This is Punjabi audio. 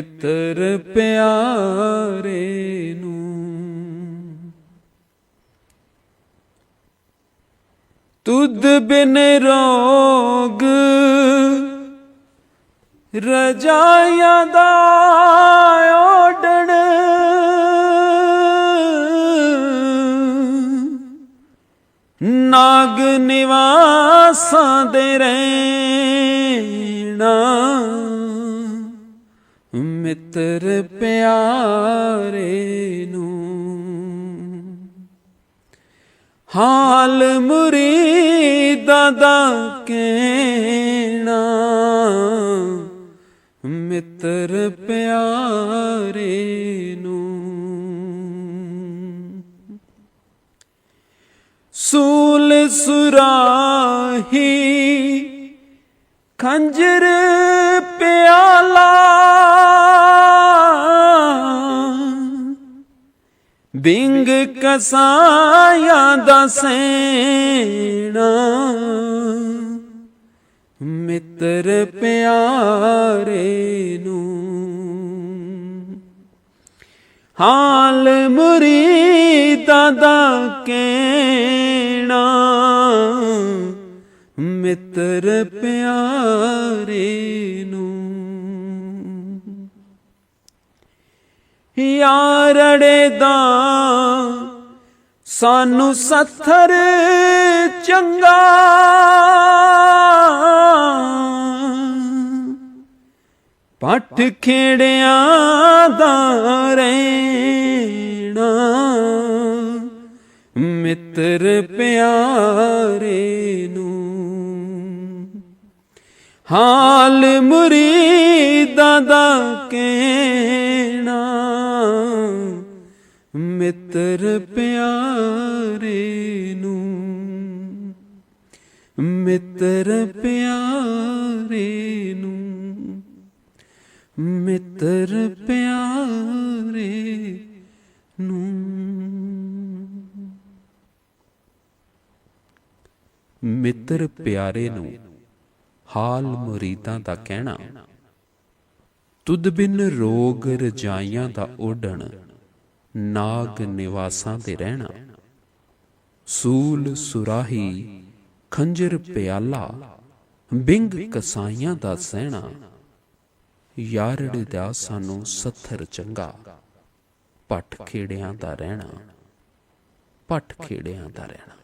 ਮਿੱਤਰ ਪਿਆਰੇ ਨੂੰ। ਤੁਧ ਬਿਨ ਰੋਗ ਰਜਾਈਆਂ ਦਾ ਓਡਣ ਨਾਗ ਨਿਵਾਸਾਂ ਦੇ ਰਹਿਣਾ। ਮਿੱਤਰ ਪਿਆਰੇ ਨੂੰ। ਹਾਲ ਮੁਰੀਦਾਂ ਦਾ ਕਹਿਣਾ ਮਿੱਤਰ ਪਿਆਰੇ ਨੂੰ। ਸੂਲ ਸੁਰਾਹੀ ਖੰਜਰ ਪਿਆਲਾ ਬਿੰਗ ਕਸਾਇਆ ਦਾ ਸੈਣਾ। ਮਿੱਤਰ ਪਿਆਰੇ ਨੂੰ। ਹਾਲ ਮੁਰੀਦਾਂ ਦਾ ਕਹਿਣਾ। ਮਿੱਤਰ ਪਿਆਰੇ ਨੂੰ। ਯਾਰੜੇ ਦਾ। ਸਾਨੂੰ ਸੱਥਰ ਚੰਗਾ। ਪੱਠ ਖੇੜਿਆਂ ਦਾ ਰਹਿਣਾ। ਮਿੱਤਰ ਪਿਆਰੇ ਨੂੰ। ਹਾਲ ਮੁਰੀਦਾਂ ਦਾ ਕਹਿਣਾ। ਮਿੱਤਰ ਪਿਆਰੇ ਨੂੰ, ਮਿੱਤਰ ਪਿਆਰੇ ਨੂੰ, ਮਿੱਤਰ ਪਿਆਰੇ ਨੂੰ। ਮਿੱਤਰ ਪਿਆਰੇ ਨੂੰ ਹਾਲ ਮੁਰੀਦਾਂ ਦਾ ਕਹਿਣਾ, ਤੁਧ ਬਿਨ ਰੋਗ ਰਜਾਈਆਂ ਦਾ ਓਡਣ ਨਾਗ ਨਿਵਾਸਾਂ ਤੇ ਰਹਿਣਾ। ਸੂਲ ਸੁਰਾਹੀ, ਖੰਜਰ ਪਿਆਲਾ, ਬਿੰਗ ਕਸਾਈਆਂ ਦਾ ਸਹਿਣਾ। ਯਾਰੜ ਦਾ ਸਾਨੂੰ ਸੱਥਰ ਚੰਗਾ, ਪੱਠ ਖੇੜਿਆਂ ਦਾ ਰਹਿਣਾ, ਪੱਠ ਖੇੜਿਆਂ ਦਾ ਰਹਿਣਾ।